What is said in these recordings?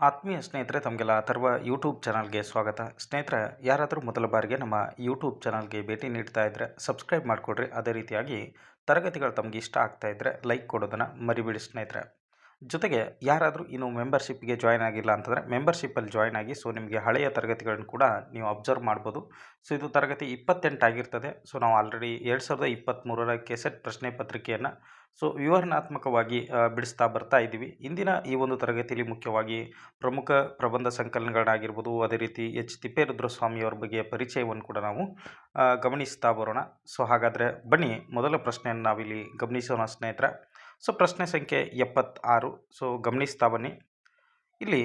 ಆತ್ಮೀಯ ಸ್ನೇಹಿತರೆ, ತಮಗೆಲ್ಲ ಅಥರ್ವ ಯೂಟ್ಯೂಬ್ ಚಾನಲ್ಗೆ ಸ್ವಾಗತ. ಸ್ನೇಹಿತರೆ, ಯಾರಾದರೂ ಮೊದಲ ಬಾರಿಗೆ ನಮ್ಮ ಯೂಟ್ಯೂಬ್ ಚಾನಲ್ಗೆ ಭೇಟಿ ನೀಡ್ತಾ ಇದ್ದರೆ ಸಬ್ಸ್ಕ್ರೈಬ್ ಮಾಡಿಕೊಡ್ರಿ. ಅದೇ ರೀತಿಯಾಗಿ ತರಗತಿಗಳು ತಮಗೆ ಇಷ್ಟ ಆಗ್ತಾ ಇದ್ದರೆ ಲೈಕ್ ಕೊಡೋದನ್ನು ಮರಿಬೇಡಿ ಸ್ನೇಹಿತರೆ. ಜೊತೆಗೆ ಯಾರಾದರೂ ಇನ್ನು ಮೆಂಬರ್ಶಿಪ್ಗೆ ಜಾಯ್ನ್ ಆಗಿಲ್ಲ ಅಂತಂದರೆ ಮೆಂಬರ್ಶಿಪ್ಪಲ್ಲಿ ಜಾಯ್ನ್ ಆಗಿ ಸೊ ನಿಮಗೆ ಹಳೆಯ ತರಗತಿಗಳನ್ನು ಕೂಡ ನೀವು ಅಬ್ಸರ್ವ್ ಮಾಡ್ಬೋದು. ಸೊ ಇದು ತರಗತಿ ಇಪ್ಪತ್ತೆಂಟು ಆಗಿರ್ತದೆ. ಸೊ ನಾವು ಆಲ್ರೆಡಿ ಎರಡು ಸಾವಿರದ ಇಪ್ಪತ್ತ್ಮೂರರ ಕೆಸೆಟ್ ಪ್ರಶ್ನೆ ಪತ್ರಿಕೆಯನ್ನು ಸೊ ವಿವರಣಾತ್ಮಕವಾಗಿ ಬಿಡಿಸ್ತಾ ಬರ್ತಾ ಇದ್ದೀವಿ. ಇಂದಿನ ಈ ಒಂದು ತರಗತಿಯಲ್ಲಿ ಮುಖ್ಯವಾಗಿ ಪ್ರಮುಖ ಪ್ರಬಂಧ ಸಂಕಲನಗಳನ್ನಾಗಿರ್ಬೋದು ಅದೇ ರೀತಿ ಎಚ್ ತಿಪ್ಪೇರುದ್ರಸ್ವಾಮಿಯವರ ಬಗ್ಗೆ ಪರಿಚಯವನ್ನು ಕೂಡ ನಾವು ಗಮನಿಸ್ತಾ ಬರೋಣ. ಸೊ ಹಾಗಾದರೆ ಬನ್ನಿ, ಮೊದಲ ಪ್ರಶ್ನೆಯನ್ನು ನಾವಿಲ್ಲಿ ಗಮನಿಸೋಣ ಸ್ನೇಹಿತರೆ. ಸೊ ಪ್ರಶ್ನೆ ಸಂಖ್ಯೆ ಎಪ್ಪತ್ತಾರು. ಸೊ ಗಮನಿಸ್ತಾ ಬನ್ನಿ. ಇಲ್ಲಿ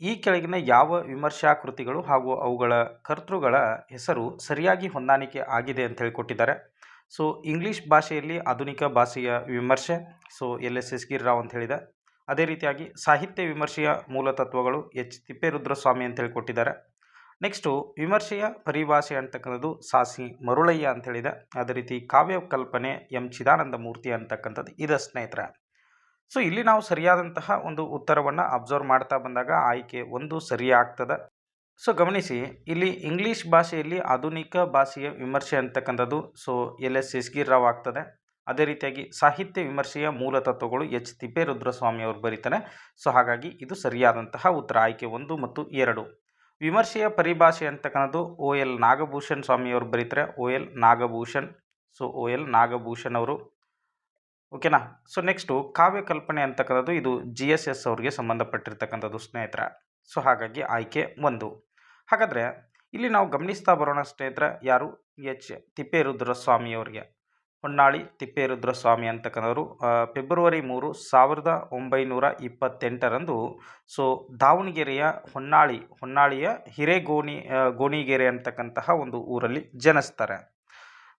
ಈ ಕೆಳಗಿನ ಯಾವ ವಿಮರ್ಶಾ ಕೃತಿಗಳು ಹಾಗೂ ಅವುಗಳ ಕರ್ತೃಗಳ ಹೆಸರು ಸರಿಯಾಗಿ ಹೊಂದಾಣಿಕೆ ಆಗಿದೆ ಅಂತ ಹೇಳಿ ಕೊಟ್ಟಿದ್ದಾರೆ ಸೊ ಇಂಗ್ಲೀಷ್ ಭಾಷೆಯಲ್ಲಿ ಆಧುನಿಕ ಭಾಷೆಯ ವಿಮರ್ಶೆ, ಸೊ ಎಲ್ ಎಸ್ ಎಸ್ ಗಿರ್ರಾವ್ ಅಂತ ಹೇಳಿದೆ. ಅದೇ ರೀತಿಯಾಗಿ ಸಾಹಿತ್ಯ ವಿಮರ್ಶೆಯ ಮೂಲ ತತ್ವಗಳು ಎಚ್ ತಿಪ್ಪೇರುದ್ರಸ್ವಾಮಿ ಅಂತ ಹೇಳಿ ಕೊಟ್ಟಿದ್ದಾರೆ ನೆಕ್ಸ್ಟು ವಿಮರ್ಶೆಯ ಪರಿಭಾಷೆ ಅಂತಕ್ಕಂಥದ್ದು ಸಾಸಿ ಮರುಳಯ್ಯ ಅಂತ ಹೇಳಿದೆ. ಅದೇ ರೀತಿ ಕಾವ್ಯ ಕಲ್ಪನೆ ಎಂ ಚಿದಾನಂದ ಮೂರ್ತಿ ಅಂತಕ್ಕಂಥದ್ದು ಇದೆ ಸ್ನೇಹಿತರೆ. ಸೊ ಇಲ್ಲಿ ನಾವು ಸರಿಯಾದಂತಹ ಒಂದು ಉತ್ತರವನ್ನು ಅಬ್ಸರ್ವ್ ಮಾಡ್ತಾ ಬಂದಾಗ ಆಯ್ಕೆ ಒಂದು ಸರಿಯಾಗ್ತದೆ. ಸೊ ಗಮನಿಸಿ, ಇಲ್ಲಿ ಇಂಗ್ಲೀಷ್ ಭಾಷೆಯಲ್ಲಿ ಆಧುನಿಕ ಭಾಷೆಯ ವಿಮರ್ಶೆ ಅಂತಕ್ಕಂಥದ್ದು ಸೊ ಎಲ್ ಎಸ್ ರಾವ್ ಆಗ್ತದೆ. ಅದೇ ರೀತಿಯಾಗಿ ಸಾಹಿತ್ಯ ವಿಮರ್ಶೆಯ ಮೂಲ ತತ್ವಗಳು ಎಚ್ ತಿಪ್ಪೇರುದ್ರಸ್ವಾಮಿ ಅವರು ಬರೀತಾರೆ ಸೊ ಹಾಗಾಗಿ ಇದು ಸರಿಯಾದಂತಹ ಉತ್ತರ, ಆಯ್ಕೆ ಒಂದು ಮತ್ತು ಎರಡು. ವಿಮರ್ಶೆಯ ಪರಿಭಾಷೆ ಅಂತಕ್ಕಂಥದ್ದು ಓ ಎಲ್ ನಾಗಭೂಷಣ್ ಸ್ವಾಮಿಯವರು ಬರೀತಾರೆ. O L Nagabhushan. So O L Nagabhushan ಅವರು. ಓಕೆನಾ ಸೊ ನೆಕ್ಸ್ಟು ಕಾವ್ಯ ಕಲ್ಪನೆ ಅಂತಕ್ಕಂಥದ್ದು ಇದು ಜಿ ಎಸ್ ಎಸ್ ಅವ್ರಿಗೆ ಸಂಬಂಧಪಟ್ಟಿರ್ತಕ್ಕಂಥದ್ದು ಸ್ನೇಹಿತರ. ಸೊ ಹಾಗಾಗಿ ಆಯ್ಕೆ ಒಂದು. ಹಾಗಾದರೆ ಇಲ್ಲಿ ನಾವು ಗಮನಿಸ್ತಾ ಬರೋಣ ಸ್ನೇಹಿತರ ಯಾರು? ಎಚ್ ತಿಪ್ಪೇರುದ್ರಸ್ವಾಮಿಯವರಿಗೆ. ಹೊನ್ನಾಳಿ ತಿಪ್ಪೇರುದ್ರಸ್ವಾಮಿ ಅಂತಕ್ಕಂಥವ್ರು ಫೆಬ್ರವರಿ ಮೂರು ಸಾವಿರದ ಒಂಬೈನೂರ ಇಪ್ಪತ್ತೆಂಟರಂದು, ಸೊ ದಾವಣಗೆರೆಯ ಹೊನ್ನಾಳಿ, ಹೊನ್ನಾಳಿಯ ಹಿರೇಗೋಣಿ ಗೋಣಿಗೆರೆ ಅಂತಕ್ಕಂತಹ ಒಂದು ಊರಲ್ಲಿ ಜನಿಸ್ತಾರೆ.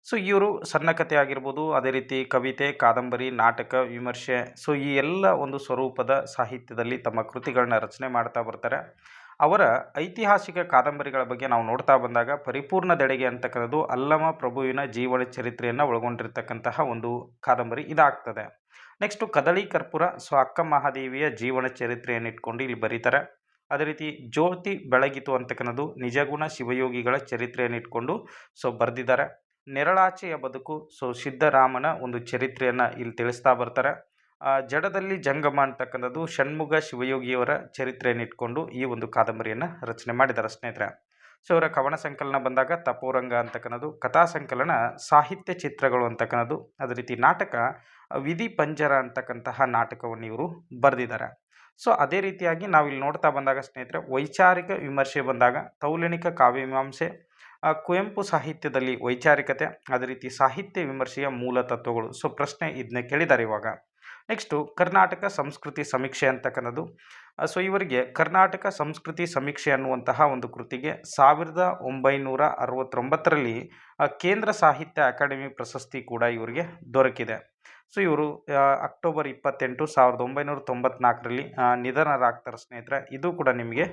ಸೊ ಇವರು ಸಣ್ಣ ಕಥೆ ಆಗಿರ್ಬೋದು, ಅದೇ ರೀತಿ ಕವಿತೆ, ಕಾದಂಬರಿ, ನಾಟಕ, ವಿಮರ್ಶೆ, ಸೊ ಈ ಎಲ್ಲ ಒಂದು ಸ್ವರೂಪದ ಸಾಹಿತ್ಯದಲ್ಲಿ ತಮ್ಮ ಕೃತಿಗಳನ್ನ ರಚನೆ ಮಾಡ್ತಾ ಬರ್ತಾರೆ. ಅವರ ಐತಿಹಾಸಿಕ ಕಾದಂಬರಿಗಳ ಬಗ್ಗೆ ನಾವು ನೋಡ್ತಾ ಬಂದಾಗ ಪರಿಪೂರ್ಣ ಪರಿಪೂರ್ಣದೆಡೆಗೆ ಅಂತಕ್ಕಂಥದ್ದು ಅಲ್ಲಮ ಪ್ರಭುವಿನ ಜೀವನ ಚರಿತ್ರೆಯನ್ನು ಒಳಗೊಂಡಿರ್ತಕ್ಕಂತಹ ಒಂದು ಕಾದಂಬರಿ ಇದಾಗ್ತದೆ. ನೆಕ್ಸ್ಟು ಕದಳಿ ಕರ್ಪುರ, ಸೊ ಅಕ್ಕ ಮಹಾದೇವಿಯ ಜೀವನ ಚರಿತ್ರೆಯನ್ನು ಇಟ್ಕೊಂಡು ಇಲ್ಲಿ ಬರೀತಾರೆ. ಅದೇ ರೀತಿ ಜ್ಯೋತಿ ಬೆಳಗಿತು ಅಂತಕ್ಕಂಥದ್ದು ನಿಜಗುಣ ಶಿವಯೋಗಿಗಳ ಚರಿತ್ರೆಯನ್ನು ಇಟ್ಕೊಂಡು ಸೊ ಬರೆದಿದ್ದಾರೆ. ನೆರಳಾಚೆಯ ಬದುಕು, ಸೊ ಸಿದ್ಧರಾಮನ ಒಂದು ಚರಿತ್ರೆಯನ್ನು ಇಲ್ಲಿ ತಿಳಿಸ್ತಾ ಬರ್ತಾರೆ. ಜಡದಲ್ಲಿ ಜಂಗಮ ಅಂತಕ್ಕಂಥದ್ದು ಷಣ್ಮುಗ ಶಿವಯೋಗಿಯವರ ಚರಿತ್ರೆಯನ್ನು ಇಟ್ಕೊಂಡು ಈ ಒಂದು ಕಾದಂಬರಿಯನ್ನು ರಚನೆ ಮಾಡಿದ್ದಾರೆ ಸ್ನೇಹಿತರೆ. ಸೊ, ಇವರ ಕವನ ಸಂಕಲನ ಬಂದಾಗ ತಪೋರಂಗ ಅಂತಕ್ಕಂಥದ್ದು, ಕಥಾ ಸಂಕಲನ, ಸಾಹಿತ್ಯ ಚಿತ್ರಗಳು ಅಂತಕ್ಕಂಥದ್ದು, ಅದೇ ರೀತಿ ನಾಟಕ, ವಿಧಿ ಪಂಜರ ಅಂತಕ್ಕಂತಹ ನಾಟಕವನ್ನು ಇವರು ಬರೆದಿದ್ದಾರೆ. ಸೊ, ಅದೇ ರೀತಿಯಾಗಿ ನಾವಿಲ್ಲಿ ನೋಡ್ತಾ ಬಂದಾಗ ಸ್ನೇಹಿತರೆ, ವೈಚಾರಿಕ ವಿಮರ್ಶೆ ಬಂದಾಗ ತೌಲನಿಕ ಕಾವ್ಯಮೀಮಾಂಸೆ ಕುವೆಂಪು ಸಾಹಿತ್ಯದಲ್ಲಿ ವೈಚಾರಿಕತೆ, ಅದೇ ರೀತಿ ಸಾಹಿತ್ಯ ವಿಮರ್ಶೆಯ ಮೂಲ ತತ್ವಗಳು. ಸೊ, ಪ್ರಶ್ನೆ ಇದನ್ನ ಕೇಳಿದ್ದಾರೆ ಇವಾಗ. ನೆಕ್ಸ್ಟು ಕರ್ನಾಟಕ ಸಂಸ್ಕೃತಿ ಸಮೀಕ್ಷೆ ಅಂತಕ್ಕನ್ನೋದು ಸೊ ಇವರಿಗೆ ಕರ್ನಾಟಕ ಸಂಸ್ಕೃತಿ ಸಮೀಕ್ಷೆ ಅನ್ನುವಂತಹ ಒಂದು ಕೃತಿಗೆ ಸಾವಿರದ ಒಂಬೈನೂರ ಅರವತ್ತೊಂಬತ್ತರಲ್ಲಿ ಕೇಂದ್ರ ಸಾಹಿತ್ಯ ಅಕಾಡೆಮಿ ಪ್ರಶಸ್ತಿ ಕೂಡ ಇವರಿಗೆ ದೊರಕಿದೆ. ಸೊ ಇವರು ಅಕ್ಟೋಬರ್ ಇಪ್ಪತ್ತೆಂಟು ಸಾವಿರದ ಒಂಬೈನೂರ ತೊಂಬತ್ನಾಲ್ಕರಲ್ಲಿ ನಿಧನರಾಗ್ತಾರೆ ಸ್ನೇಹಿತರೆ. ಇದು ಕೂಡ ನಿಮಗೆ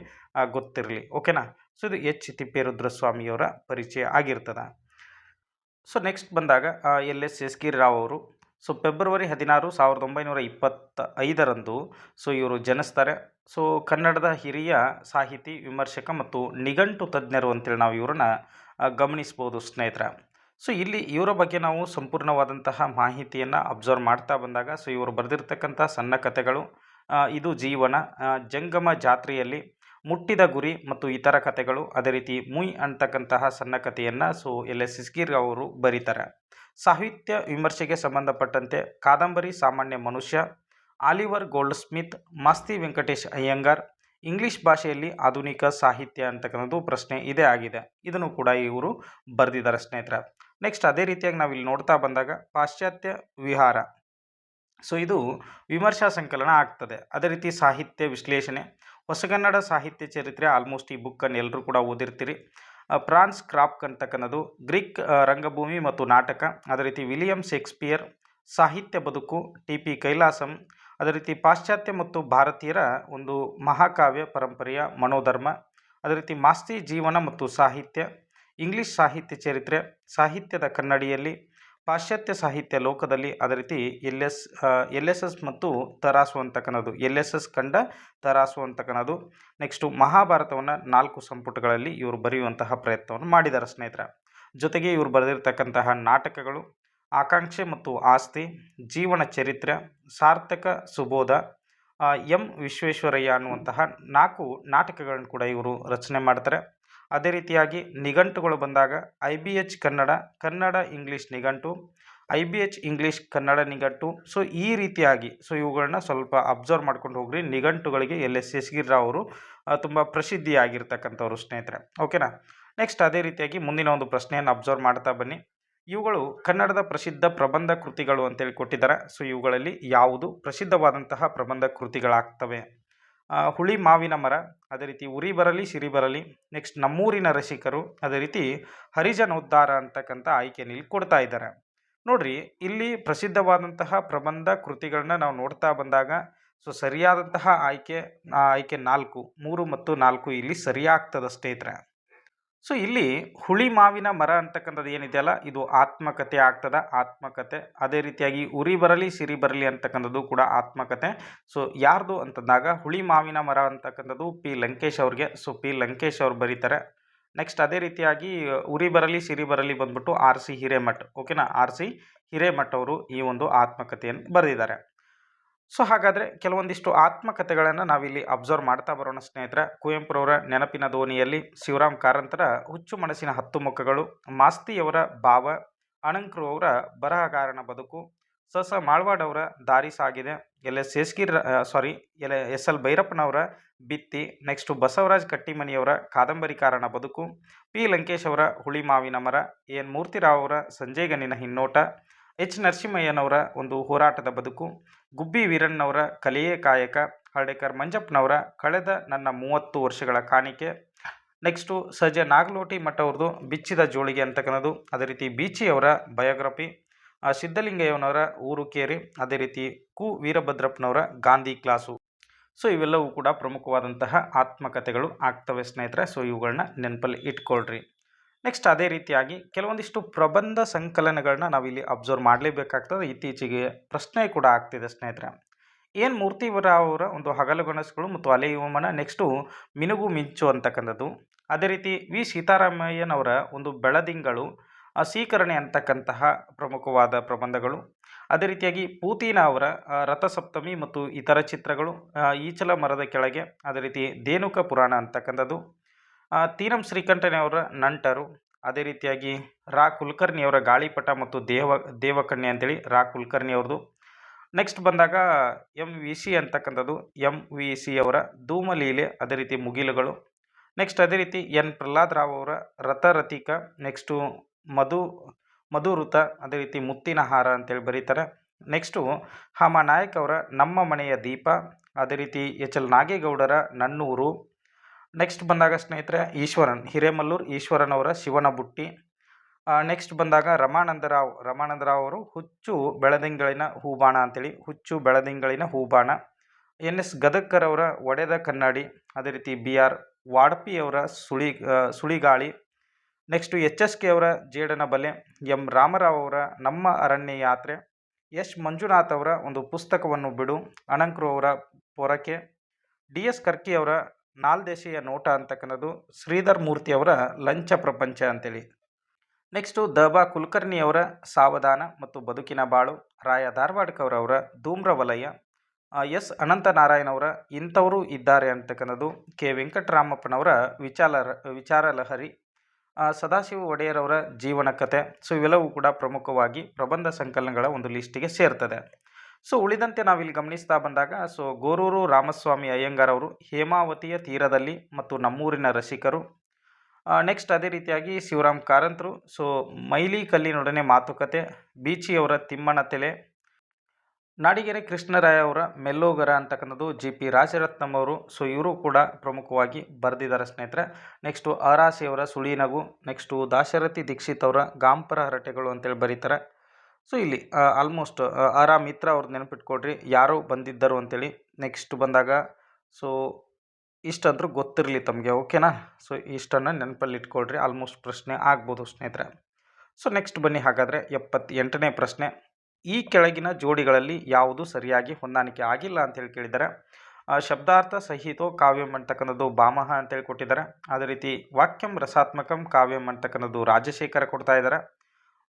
ಗೊತ್ತಿರಲಿ. ಓಕೆನಾ ಸೊ ಇದು ಎಚ್. ತಿಪ್ಪೇರುದ್ರಸ್ವಾಮಿಯವರ ಪರಿಚಯ ಆಗಿರ್ತದೆ. ಸೊ ನೆಕ್ಸ್ಟ್ ಬಂದಾಗ ಎಲ್. ಎಸ್. ಎಸ್. ರಾವ್ ಅವರು ಸೊ ಫೆಬ್ರವರಿ ಹದಿನಾರು ಸಾವಿರದ ಒಂಬೈನೂರ ಇಪ್ಪತ್ತ ಐದರಂದು ಸೊ ಇವರು ಜನಿಸ್ತಾರೆ. ಸೊ ಕನ್ನಡದ ಹಿರಿಯ ಸಾಹಿತಿ, ವಿಮರ್ಶಕ ಮತ್ತು ನಿಘಂಟು ತಜ್ಞರು ಅಂತೇಳಿ ನಾವು ಇವರನ್ನ ಗಮನಿಸ್ಬೋದು ಸ್ನೇಹಿತರ. ಸೊ ಇಲ್ಲಿ ಇವರ ಬಗ್ಗೆ ನಾವು ಸಂಪೂರ್ಣವಾದಂತಹ ಮಾಹಿತಿಯನ್ನು ಅಬ್ಸರ್ವ್ ಮಾಡ್ತಾ ಬಂದಾಗ ಸೊ ಇವರು ಬರೆದಿರ್ತಕ್ಕಂಥ ಸಣ್ಣ ಕಥೆಗಳು ಇದು ಜೀವನ ಜಂಗಮ ಜಾತ್ರೆಯಲ್ಲಿ ಮುಟ್ಟಿದ ಗುರಿ ಮತ್ತು ಇತರ ಕಥೆಗಳು, ಅದೇ ರೀತಿ ಮುಯ್ ಅಂತಕ್ಕಂತಹ ಸಣ್ಣ ಕಥೆಯನ್ನು ಸೊ ಎಲ್ ಎಸ್ ಅವರು ಬರೀತಾರೆ. ಸಾಹಿತ್ಯ ವಿಮರ್ಶೆಗೆ ಸಂಬಂಧಪಟ್ಟಂತೆ ಕಾದಂಬರಿ ಸಾಮಾನ್ಯ ಮನುಷ್ಯ, Oliver Goldsmith Masti Venkatesh Iyengar, English ಭಾಷೆಯಲ್ಲಿ ಆಧುನಿಕ ಸಾಹಿತ್ಯ ಅಂತಕ್ಕಂಥದ್ದು ಪ್ರಶ್ನೆ ಇದೇ ಆಗಿದೆ. ಇದನ್ನು ಕೂಡ ಇವರು ಬರೆದಿದ್ದಾರೆ ಸ್ನೇಹಿತರೆ. ನೆಕ್ಸ್ಟ್ ಅದೇ ರೀತಿಯಾಗಿ ನಾವು ಇಲ್ಲಿ ನೋಡ್ತಾ ಬಂದಾಗ ಪಾಶ್ಚಾತ್ಯ ವಿಹಾರ. ಸೊ ಇದು ವಿಮರ್ಶಾ ಸಂಕಲನ ಆಗ್ತದೆ. ಅದೇ ರೀತಿ ಸಾಹಿತ್ಯ ವಿಶ್ಲೇಷಣೆ. ಹೊಸಗನ್ನಡ ಸಾಹಿತ್ಯ ಚರಿತ್ರೆ ಆಲ್ಮೋಸ್ಟ್ ಈ ಬುಕ್ಕನ್ನು ಎಲ್ಲರೂ ಕೂಡ ಓದಿರ್ತೀರಿ. ಫ್ರಾನ್ಸ್ ಕ್ರಾಪ್ಕ್ ಅಂತಕ್ಕನ್ನೋದು ಗ್ರೀಕ್ ರಂಗಭೂಮಿ ಮತ್ತು ನಾಟಕ. ಅದೇ ರೀತಿ ವಿಲಿಯಂ ಶೇಕ್ಸ್ಪಿಯರ್, ಸಾಹಿತ್ಯ ಬದುಕು, ಟಿ. ಪಿ. ಕೈಲಾಸಂ. ಅದೇ ರೀತಿ ಪಾಶ್ಚಾತ್ಯ ಮತ್ತು ಭಾರತೀಯರ ಒಂದು ಮಹಾಕಾವ್ಯ ಪರಂಪರೆಯ ಮನೋಧರ್ಮ. ಅದೇ ರೀತಿ ಮಾಸ್ತಿ ಜೀವನ ಮತ್ತು ಸಾಹಿತ್ಯ, ಇಂಗ್ಲಿಷ್ ಸಾಹಿತ್ಯ ಚರಿತ್ರೆ, ಸಾಹಿತ್ಯದ ಕನ್ನಡಿಯಲ್ಲಿ ಪಾಶ್ಚಾತ್ಯ ಸಾಹಿತ್ಯ ಲೋಕದಲ್ಲಿ ಅದೇ ರೀತಿ L S L S S ಮತ್ತು ತರಾಸು ಅಂತಕ್ಕನ್ನೋದು ಎಲ್ ಎಸ್ ಎಸ್ ಕಂಡ ತರಾಸು ಅಂತಕ್ಕನ್ನೋದು ನೆಕ್ಸ್ಟು ಮಹಾಭಾರತವನ್ನು ನಾಲ್ಕು ಸಂಪುಟಗಳಲ್ಲಿ ಇವರು ಬರೆಯುವಂತಹ ಪ್ರಯತ್ನವನ್ನು ಮಾಡಿದ್ದಾರೆ ಸ್ನೇಹಿತರೆ. ಜೊತೆಗೆ ಇವರು ಬರೆದಿರ್ತಕ್ಕಂತಹ ನಾಟಕಗಳು, ಆಕಾಂಕ್ಷೆ ಮತ್ತು ಆಸ್ತಿ, ಜೀವನ ಚರಿತ್ರೆ, ಸಾರ್ಥಕ ಸುಬೋಧ ಎಂ ವಿಶ್ವೇಶ್ವರಯ್ಯ ಅನ್ನುವಂತಹ ನಾಲ್ಕು ನಾಟಕಗಳನ್ನು ಕೂಡ ಇವರು ರಚನೆ ಮಾಡ್ತಾರೆ. ಅದೇ ರೀತಿಯಾಗಿ ನಿಘಂಟುಗಳು ಬಂದಾಗ I B H Kannada Kannada English ನಿಘಂಟು, I B H English Kannada ನಿಘಂಟು. ಸೊ, ಈ ರೀತಿಯಾಗಿ, ಸೊ, ಇವುಗಳನ್ನ ಸ್ವಲ್ಪ ಅಬ್ಸರ್ವ್ ಮಾಡ್ಕೊಂಡು ಹೋಗ್ರಿ. ನಿಘಂಟುಗಳಿಗೆ ಎಲ್ ಎಸ್ ಅವರು ತುಂಬ ಪ್ರಸಿದ್ಧಿಯಾಗಿರ್ತಕ್ಕಂಥವ್ರು ಸ್ನೇಹಿತರೆ. ಓಕೆನಾ? ನೆಕ್ಸ್ಟ್ ಅದೇ ರೀತಿಯಾಗಿ ಮುಂದಿನ ಒಂದು ಪ್ರಶ್ನೆಯನ್ನು ಅಬ್ಸರ್ವ್ ಮಾಡ್ತಾ ಬನ್ನಿ. ಇವುಗಳು ಕನ್ನಡದ ಪ್ರಸಿದ್ಧ ಪ್ರಬಂಧ ಕೃತಿಗಳು ಅಂತೇಳಿ ಕೊಟ್ಟಿದ್ದಾರೆ. ಸೊ, ಇವುಗಳಲ್ಲಿ ಯಾವುದು ಪ್ರಸಿದ್ಧವಾದಂತಹ ಪ್ರಬಂಧ ಕೃತಿಗಳಾಗ್ತವೆ? ಹುಳಿ ಮಾವಿನ ಮರ, ಅದೇ ರೀತಿ ಉರಿ ಬರಲಿ, ಸಿರಿ ಬರಲಿ ನೆಕ್ಸ್ಟ್ ನಮ್ಮೂರಿನ ರಸಿಕರು, ಅದೇ ರೀತಿ ಹರಿಜನ ಉದ್ಧಾರ ಅಂತಕ್ಕಂಥ ಆಯ್ಕೆಯನ್ನು ಇಲ್ಲಿ ಕೊಡ್ತಾ ಇದ್ದಾರೆ. ನೋಡ್ರಿ, ಇಲ್ಲಿ ಪ್ರಸಿದ್ಧವಾದಂತಹ ಪ್ರಬಂಧ ಕೃತಿಗಳನ್ನ ನಾವು ನೋಡ್ತಾ ಬಂದಾಗ ಸೊ ಸರಿಯಾದಂತಹ ಆಯ್ಕೆ ಆಯ್ಕೆ ನಾಲ್ಕು, ಮೂರು ಮತ್ತು ನಾಲ್ಕು ಇಲ್ಲಿ ಸರಿಯಾಗ್ತದೆ ಸ್ನೇಹಿತರೆ ಸೊ ಇಲ್ಲಿ ಹುಳಿ ಮಾವಿನ ಮರ ಅಂತಕ್ಕಂಥದ್ದು ಏನಿದೆಯಲ್ಲ, ಇದು ಆತ್ಮಕತೆ ಆಗ್ತದ, ಆತ್ಮಕತೆ. ಅದೇ ರೀತಿಯಾಗಿ ಉರಿ ಬರಲಿ, ಸಿರಿ ಬರಲಿ ಅಂತಕ್ಕಂಥದ್ದು ಕೂಡ ಆತ್ಮಕತೆ. ಸೊ ಯಾರ್ದು ಅಂತಂದಾಗ ಹುಳಿ ಮಾವಿನ ಮರ ಅಂತಕ್ಕಂಥದ್ದು ಪಿ ಲಂಕೇಶ್ ಅವ್ರಿಗೆ. ಸೊ ಪಿ ಲಂಕೇಶ್ ಅವ್ರು ಬರೀತಾರೆ. ನೆಕ್ಸ್ಟ್ ಅದೇ ರೀತಿಯಾಗಿ ಉರಿ ಬರಲಿ, ಸಿರಿ ಬರಲಿ ಬಂದ್ಬಿಟ್ಟು ಆರ್ ಸಿ ಹಿರೇಮಠ್. ಓಕೆನಾ ಆರ್ ಸಿ ಹಿರೇಮಠ್ ಅವರು ಈ ಒಂದು ಆತ್ಮಕಥೆಯನ್ನು ಬರೆದಿದ್ದಾರೆ. ಸೊ ಹಾಗಾದರೆ ಕೆಲವೊಂದಿಷ್ಟು ಆತ್ಮಕಥೆಗಳನ್ನು ನಾವಿಲ್ಲಿ ಅಬ್ಸರ್ವ್ ಮಾಡ್ತಾ ಬರೋಣ ಸ್ನೇಹಿತರೆ. ಕುವೆಂಪುರವರ ನೆನಪಿನ ದೋಣಿಯಲ್ಲಿ ಶಿವರಾಮ್ ಕಾರಂತರ ಹುಚ್ಚು ಮನಸ್ಸಿನ ಹತ್ತು ಮುಖಗಳು, ಮಾಸ್ತಿಯವರ ಭಾವ ಅಣಂಕ್ರು ಅವರ ಬರಹಗಾರನ ಬದುಕು, ಸಸ ಮಾಳ್ವಾಡ್ ಅವರ ದಾರಿ ಸಾಗಿದೆ, ಎಲ್ ಎಸ್ ಎಸ್ಗಿರ್ ಸಾರಿ ಎಲ್ ಎಸ್ ಎಲ್ ಭೈರಪ್ಪನವರ ಬಿತ್ತಿ ನೆಕ್ಸ್ಟು ಬಸವರಾಜ್ ಕಟ್ಟಿಮನಿಯವರ ಕಾದಂಬರಿಕಾರನ ಬದುಕು, ಪಿ ಲಂಕೇಶ್ ಅವರ ಹುಳಿ ಮಾವಿನ ಮರ, ಎನ್ ಮೂರ್ತಿರಾವ್ ಅವರ ಗನಿನ ಹಿನ್ನೋಟ ಎಚ್. ನರಸಿಂಹಯ್ಯನವರ ಒಂದು ಹೋರಾಟದ ಬದುಕು, ಗುಬ್ಬಿ ವೀರಣ್ಣವರ ಕಲೆಯೇ ಕಾಯಕ, ಹರ್ಡೇಕರ್ ಮಂಜಪ್ಪನವರ ಕಳೆದ ನನ್ನ ಮೂವತ್ತು ವರ್ಷಗಳ ಕಾಣಿಕೆ, ನೆಕ್ಸ್ಟು ಸಜೆ ನಾಗಲೋಟಿ ಮಠ ಅವ್ರದ್ದು ಬಿಚ್ಚಿದ ಜೋಳಿಗೆ ಅಂತಕ್ಕಂಥದ್ದು ಅದೇ ರೀತಿ ಬೀಚಿಯವರ ಬಯೋಗ್ರಫಿ ಸಿದ್ಧಲಿಂಗಯ್ಯನವರ ಊರು ಕೇರಿ, ಅದೇ ರೀತಿ ಕು. ವೀರಭದ್ರಪ್ಪನವರ ಗಾಂಧಿ ಕ್ಲಾಸು. ಸೊ, ಇವೆಲ್ಲವೂ ಕೂಡ ಪ್ರಮುಖವಾದಂತಹ ಆತ್ಮಕಥೆಗಳು ಆಗ್ತವೆ ಸ್ನೇಹಿತರೆ. ಸೊ ಇವುಗಳನ್ನ ನೆನಪಲ್ಲಿ ಇಟ್ಕೊಳ್ರಿ. ನೆಕ್ಸ್ಟ್ ಅದೇ ರೀತಿಯಾಗಿ ಕೆಲವೊಂದಿಷ್ಟು ಪ್ರಬಂಧ ಸಂಕಲನಗಳನ್ನ ನಾವಿಲ್ಲಿ ಅಬ್ಸರ್ವ್ ಮಾಡಲೇಬೇಕಾಗ್ತದೆ. ಇತ್ತೀಚೆಗೆ ಪ್ರಶ್ನೆ ಕೂಡ ಆಗ್ತಿದೆ ಸ್ನೇಹಿತರೆ. ಏನು ಮೂರ್ತಿರಾವ್ ಅವರ ಒಂದು ಹಗಲುಗನಸುಗಳು ಮತ್ತು ಅಲೆಯುವಮನ ನೆಕ್ಸ್ಟು ಮಿನುಗು ಮಿಂಚು ಅಂತಕ್ಕಂಥದ್ದು. ಅದೇ ರೀತಿ ವಿ ಸೀತಾರಾಮಯ್ಯನವರ ಒಂದು ಬೆಳದಿಂಗಳು ಸೀಕರಣೆ ಅಂತಕ್ಕಂತಹ ಪ್ರಮುಖವಾದ ಪ್ರಬಂಧಗಳು. ಅದೇ ರೀತಿಯಾಗಿ ಪೂತಿನ ಅವರ ರಥಸಪ್ತಮಿ ಮತ್ತು ಇತರ ಚಿತ್ರಗಳು ಈಚಲ ಮರದ ಕೆಳಗೆ, ಅದೇ ರೀತಿ ದೇನುಕ ಪುರಾಣ ಅಂತಕ್ಕಂಥದ್ದು. ಆ, ಶ್ರೀಕಂಠನವರ ನಂಟರು ಅದೇ ರೀತಿಯಾಗಿ ರಾ ಕುಲಕರ್ಣಿಯವರ ಗಾಳಿಪಟ ಮತ್ತು ದೇವ ದೇವಕನ್ಯೆ ಅಂತೇಳಿ ರಾ ಕುಲಕರ್ಣಿ ಅವ್ರದ್ದು ನೆಕ್ಸ್ಟ್ ಬಂದಾಗ ಎಂ ವಿ ಸಿ ಅಂತಕ್ಕಂಥದ್ದು ಎಂ ವಿ ಸಿ ಅವರ ಧೂಮಲೀಲೆ ಅದೇ ರೀತಿ ಮುಗಿಲುಗಳು. ನೆಕ್ಸ್ಟ್ ಅದೇ ರೀತಿ ಎನ್ ಪ್ರಹ್ಲಾದ್ ರಾವ್ ಅವರ ರಥರಥಿಕ ನೆಕ್ಸ್ಟು ಮಧು ಮಧುಋತ ಅದೇ ರೀತಿ ಮುತ್ತಿನ ಹಾರ ಅಂತೇಳಿ ಬರೀತಾರೆ. ನೆಕ್ಸ್ಟು ಹಮ ನಾಯಕ್ ಅವರ ನಮ್ಮ ಮನೆಯ ದೀಪ ಅದೇ ರೀತಿ ಎಚ್ ಎಲ್ ನಾಗೇಗೌಡರ ನನ್ನೂರು ನೆಕ್ಸ್ಟ್ ಬಂದಾಗ ಸ್ನೇಹಿತರೆ, ಈಶ್ವರನ್, ಹಿರೇಮಲ್ಲೂರು ಈಶ್ವರನ್ ಅವರ ಶಿವನ ಬುಟ್ಟಿ. ನೆಕ್ಸ್ಟ್ ಬಂದಾಗ ರಮಾನಂದರಾವ್ ರಮಾನಂದರಾವ್ ಅವರು ಹುಚ್ಚು ಬೆಳದಿಂಗಳಿನ ಹೂಬಾಣ ಅಂತೇಳಿ, ಹುಚ್ಚು ಬೆಳದಿಂಗಳಿನ ಹೂಬಾಣ. ಎನ್ ಎಸ್ ಗದಕ್ಕರ್ ಅವರ ಒಡೆದ ಕನ್ನಡಿ, ಅದೇ ರೀತಿ ಬಿ ಆರ್ ವಾಡ್ಪಿಯವರ ಸುಳಿ ಸುಳಿಗಾಳಿ. ನೆಕ್ಸ್ಟು ಎಚ್ ಎಸ್ ಕೆ ಅವರ ಜೇಡನ ಬಲೆ, ಎಂ ರಾಮರಾವ್ ಅವರ ನಮ್ಮ ಅರಣ್ಯ ಯಾತ್ರೆ. ಎಸ್ ಮಂಜುನಾಥ್ ಅವರ ಒಂದು ಪುಸ್ತಕವನ್ನು ಬಿಡು, ಅನಂಕ್ರು ಅವರ ಪೊರಕೆ. ಡಿ ಎಸ್ ಕರ್ಕಿ ಅವರ ನಾಲ್ದೇಶೀಯ ನೋಟ ಅಂತಕ್ಕನ್ನೋದು ಶ್ರೀಧರ್ ಮೂರ್ತಿ ಅವರ ಲಂಚ ಪ್ರಪಂಚ ಅಂತೇಳಿ. ನೆಕ್ಸ್ಟು ದಬಾ ಕುಲಕರ್ಣಿಯವರ ಸಾವಧಾನ ಮತ್ತು ಬದುಕಿನ ಬಾಳು ರಾಯ ಧಾರವಾಡ್ಕರ್ ಅವರ ಧೂಮ್ರ ವಲಯ ಆ, ಎಸ್ ಅನಂತನಾರಾಯಣ ಅವರ ಇಂಥವರು ಇದ್ದಾರೆ ಅಂತಕ್ಕನ್ನೋದು ಕೆ ವೆಂಕಟರಾಮಪ್ಪನವರ ವಿಚಾರ ವಿಚಾರ ಲಹರಿ ಸದಾಶಿವ ಒಡೆಯರವರ ಜೀವನ ಕಥೆ ಸೊ ಇವೆಲ್ಲವೂ ಕೂಡ ಪ್ರಮುಖವಾಗಿ ಪ್ರಬಂಧ ಸಂಕಲನಗಳ ಒಂದು ಲಿಸ್ಟಿಗೆ ಸೇರ್ತದೆ. ಸೊ ಉಳಿದಂತೆ ನಾವಿಲ್ಲಿ ಗಮನಿಸ್ತಾ ಬಂದಾಗ, ಸೊ ಗೋರೂರು, ರಾಮಸ್ವಾಮಿ, ಅಯ್ಯಂಗಾರ್ ಅವರು ಹೇಮಾವತಿಯ ತೀರದಲ್ಲಿ ಮತ್ತು ನಮ್ಮೂರಿನ ರಸಿಕರು. ನೆಕ್ಸ್ಟ್ ಅದೇ ರೀತಿಯಾಗಿ ಶಿವರಾಮ್ ಕಾರಂತರು. ಸೊ ಮೈಲಿ ಕಲ್ಲಿನೊಡನೆ ಮಾತುಕತೆ ಬೀಚಿಯವರ ತಿಮ್ಮಣ ತೆಲೆ, ನಾಡಿಗೆರೆ ಕೃಷ್ಣರಾಯ ಅವರ ಮೆಲ್ಲೋಗರ ಅಂತಕ್ಕಂಥದ್ದು ಜಿ ಪಿ ರಾಜರತ್ನಂ ಅವರು. ಸೊ ಇವರು ಕೂಡ ಪ್ರಮುಖವಾಗಿ ಬರೆದಿದ್ದಾರೆ ಸ್ನೇಹಿತರೆ. ನೆಕ್ಸ್ಟು ಅರಾಸಿಯವರ ಸುಳಿನಗು ನೆಕ್ಸ್ಟು ದಾಶರಥಿ ದೀಕ್ಷಿತ್ ಅವರ ಗಾಂಪರ ಹರಟೆಗಳು ಅಂತೇಳಿ ಬರೀತಾರೆ. ಸೊ ಇಲ್ಲಿ ಆಲ್ಮೋಸ್ಟ್ ಆರಾ ಮಿತ್ರ ಅವ್ರ ನೆನಪಿಟ್ಕೊಡ್ರಿ. ಯಾರು ಬಂದಿದ್ದರು ಅಂತೇಳಿ ನೆಕ್ಸ್ಟ್ ಬಂದಾಗ ಸೊ ಇಷ್ಟಂದ್ರೂ ಗೊತ್ತಿರಲಿ ತಮಗೆ ಓಕೆನಾ ಸೊ ಇಷ್ಟನ್ನು ನೆನಪಲ್ಲಿ ಇಟ್ಕೊಳ್ರಿ ಆಲ್ಮೋಸ್ಟ್ ಪ್ರಶ್ನೆ ಆಗ್ಬೋದು ಸ್ನೇಹಿತರೆ. ಸೊ ನೆಕ್ಸ್ಟ್ ಬನ್ನಿ. ಹಾಗಾದರೆ ಎಪ್ಪತ್ತೆಂಟನೇ ಪ್ರಶ್ನೆ. ಈ ಕೆಳಗಿನ ಜೋಡಿಗಳಲ್ಲಿ ಯಾವುದು ಸರಿಯಾಗಿ ಹೊಂದಾಣಿಕೆ ಆಗಿಲ್ಲ ಅಂತೇಳಿ ಕೇಳಿದ್ದಾರೆ. ಶಬ್ದಾರ್ಥ ಸಹಿತೋ ಕಾವ್ಯಂ ಅಂತಕ್ಕಂಥದ್ದು ಬಾಮಹ ಅಂತೇಳಿ ಕೊಟ್ಟಿದ್ದಾರೆ. ಅದೇ ರೀತಿ ವಾಕ್ಯಂ ರಸಾತ್ಮಕಂ ಕಾವ್ಯಂ ಅಂತಕ್ಕಂಥದ್ದು ರಾಜಶೇಖರ ಕೊಡ್ತಾ ಇದ್ದಾರೆ.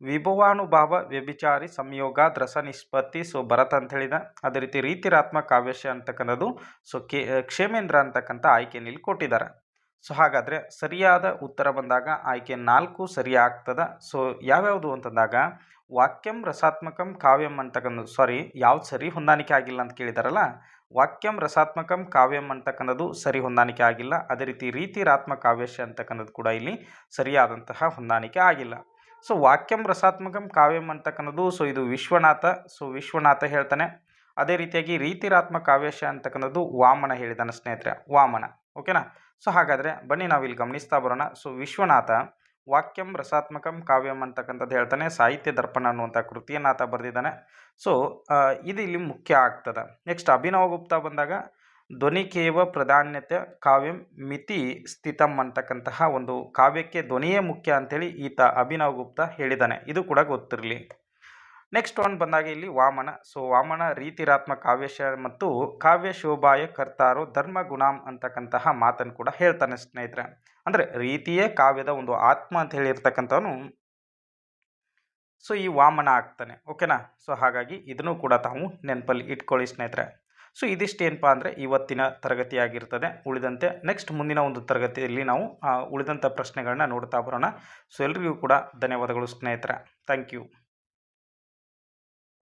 ವಿಭವಾನುಭಾವ, ವ್ಯಭಿಚಾರಿ, ಸಂಯೋಗ ರಸ ನಿಷ್ಪತ್ತಿ, ಸೊ ಭರತ್ ಅಂತ ಹೇಳಿದ ಅದೇ ರೀತಿ ರೀತಿರಾತ್ಮ ಕಾವ್ಯಶ ಅಂತಕ್ಕಂಥದ್ದು, ಸೊ ಕೆ ಕ್ಷೇಮೇಂದ್ರ ಅಂತಕ್ಕಂಥ ಆಯ್ಕೆಯಲ್ಲಿ ಇಲ್ಲಿ ಕೊಟ್ಟಿದ್ದಾರೆ. ಸೊ ಹಾಗಾದರೆ ಸರಿಯಾದ ಉತ್ತರ ಬಂದಾಗ ಆಯ್ಕೆ ನಾಲ್ಕು ಸರಿ ಆಗ್ತದ ಸೊ ಯಾವ್ಯಾವುದು ಅಂತಂದಾಗ ವಾಕ್ಯಂ ರಸಾತ್ಮಕಂ ಕಾವ್ಯಂ ಅಂತಕ್ಕಂಥದ್ದು, ಸಾರಿ, ಯಾವ್ದು ಸರಿ ಹೊಂದಾಣಿಕೆ ಆಗಿಲ್ಲ ಅಂತ ಕೇಳಿದಾರಲ್ಲ? ವಾಕ್ಯಂ ರಸಾತ್ಮಕಂ ಕಾವ್ಯಂ ಅಂತಕ್ಕಂಥದ್ದು ಸರಿ ಹೊಂದಾಣಿಕೆ ಆಗಿಲ್ಲ. ಅದೇ ರೀತಿ ರೀತಿರಾತ್ಮ ಕಾವ್ಯಶ ಅಂತಕ್ಕಂಥದ್ದು ಕೂಡ ಇಲ್ಲಿ ಸರಿಯಾದಂತಹ ಹೊಂದಾಣಿಕೆ ಆಗಿಲ್ಲ. ಸೊ ವಾಕ್ಯಂ ರಸಾತ್ಮಕಂ ಕಾವ್ಯಂ ಅಂತಕ್ಕಂಥದ್ದು. ಸೊ ಇದು ವಿಶ್ವನಾಥ. ಸೊ ವಿಶ್ವನಾಥ ಹೇಳ್ತಾನೆ. ಅದೇ ರೀತಿಯಾಗಿ ರೀತಿರಾತ್ಮ ಕಾವ್ಯಶ ಅಂತಕ್ಕಂಥದ್ದು ವಾಮನ ಹೇಳಿದಾನೆ ಸ್ನೇಹಿತರೆ. ವಾಮನ. ಓಕೆನಾ? ಸೊ ಹಾಗಾದರೆ ಬನ್ನಿ ನಾವಿಲ್ಲಿ ಗಮನಿಸ್ತಾ ಬರೋಣ. ಸೊ ವಿಶ್ವನಾಥ ವಾಕ್ಯಂ ರಸಾತ್ಮಕಂ ಕಾವ್ಯಂ ಅಂತಕ್ಕಂಥದ್ದು ಹೇಳ್ತಾನೆ. ಸಾಹಿತ್ಯ ದರ್ಪಣ ಅನ್ನುವಂಥ ಕೃತಿಯನ್ನು ಆತ ಬರೆದಿದ್ದಾನೆ. ಸೊ ಇದು ಇಲ್ಲಿ ಮುಖ್ಯ ಆಗ್ತದೆ. ನೆಕ್ಸ್ಟ್ ಅಭಿನವ ಗುಪ್ತ ಬಂದಾಗ ಧ್ವನಿಕೇವ ಪ್ರಾಧಾನ್ಯತೆ ಕಾವ್ಯಂ ಮಿತಿ ಸ್ಥಿತಂ ಅಂತಕ್ಕಂತಹ ಒಂದು ಕಾವ್ಯಕ್ಕೆ ಧ್ವನಿಯೇ ಮುಖ್ಯ ಅಂತೇಳಿ ಈತ ಅಭಿನವ ಗುಪ್ತ ಹೇಳಿದ್ದಾನೆ. ಇದು ಕೂಡ ಗೊತ್ತಿರಲಿ. ನೆಕ್ಸ್ಟ್ ಒನ್ ಬಂದಾಗ ಇಲ್ಲಿ ವಾಮನ. ಸೊ ವಾಮನ ರೀತಿರಾತ್ಮ ಕಾವ್ಯಶ ಮತ್ತು ಕಾವ್ಯ ಶೋಭಾಯ ಕರ್ತಾರೋ ಧರ್ಮ ಗುಣಾಂ ಅಂತಕ್ಕಂತಹ ಮಾತನ್ನು ಕೂಡ ಹೇಳ್ತಾನೆ ಸ್ನೇಹಿತರೆ. ಅಂದರೆ ರೀತಿಯೇ ಕಾವ್ಯದ ಒಂದು ಆತ್ಮ ಅಂತ ಹೇಳಿರ್ತಕ್ಕಂಥವನು ಸೊ, ಈ ವಾಮನ ಆಗ್ತಾನೆ. ಓಕೆನಾ ಸೊ ಹಾಗಾಗಿ ಇದನ್ನು ಕೂಡ ತಾವು ನೆನಪಲ್ಲಿ ಇಟ್ಕೊಳ್ಳಿ ಸ್ನೇಹಿತರೆ. ಸೊ ಇದಿಷ್ಟು ಏನಪ್ಪ ಅಂದರೆ ಇವತ್ತಿನ ತರಗತಿಯಾಗಿರ್ತದೆ. ಉಳಿದಂತೆ ನೆಕ್ಸ್ಟ್ ಮುಂದಿನ ಒಂದು ತರಗತಿಯಲ್ಲಿ ನಾವು ಉಳಿದಂಥ ಪ್ರಶ್ನೆಗಳನ್ನ ನೋಡ್ತಾ ಬರೋಣ. ಸೊ ಎಲ್ರಿಗೂ ಕೂಡ ಧನ್ಯವಾದಗಳು ಸ್ನೇಹಿತರೆ. Thank you